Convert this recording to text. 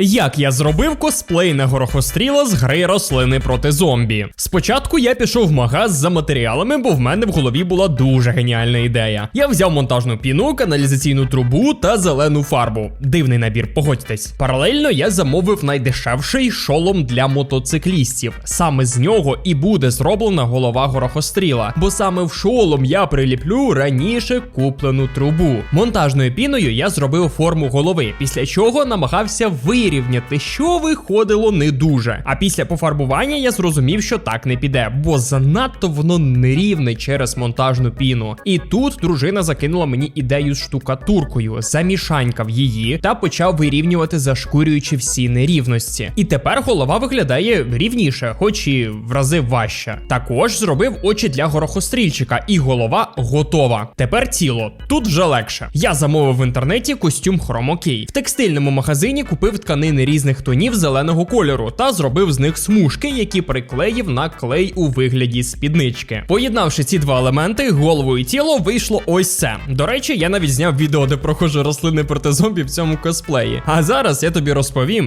Як я зробив косплей на горохостріла з гри рослини проти зомбі? Спочатку я пішов в магаз за матеріалами, бо в мене в голові була дуже геніальна ідея. Я взяв монтажну піну, каналізаційну трубу та зелену фарбу. Дивний набір, погодьтесь. Паралельно я замовив найдешевший шолом для мотоциклістів. Саме з нього і буде зроблена голова горохостріла, бо саме в шолом я приліплю раніше куплену трубу. Монтажною піною я зробив форму голови, після чого намагався вирівняти, що виходило не дуже. А після пофарбування я зрозумів, що так не піде, бо занадто воно нерівне через монтажну піну. І тут дружина закинула мені ідею з штукатуркою, замішанькав її та почав вирівнювати, зашкурюючи всі нерівності. І тепер голова виглядає рівніше, хоч і в рази важче. Також зробив очі для горохострільчика, і голова готова. Тепер тіло. Тут вже легше. Я замовив в інтернеті костюм хромокей. В текстильному магазині купив тканини різних тонів зеленого кольору та зробив з них смужки, які приклеїв на клей у вигляді спіднички. Поєднавши ці два елементи, голову і тіло, вийшло ось це. До речі, я навіть зняв відео, де прохожу рослини проти зомбі в цьому косплеї. А зараз я тобі розповім,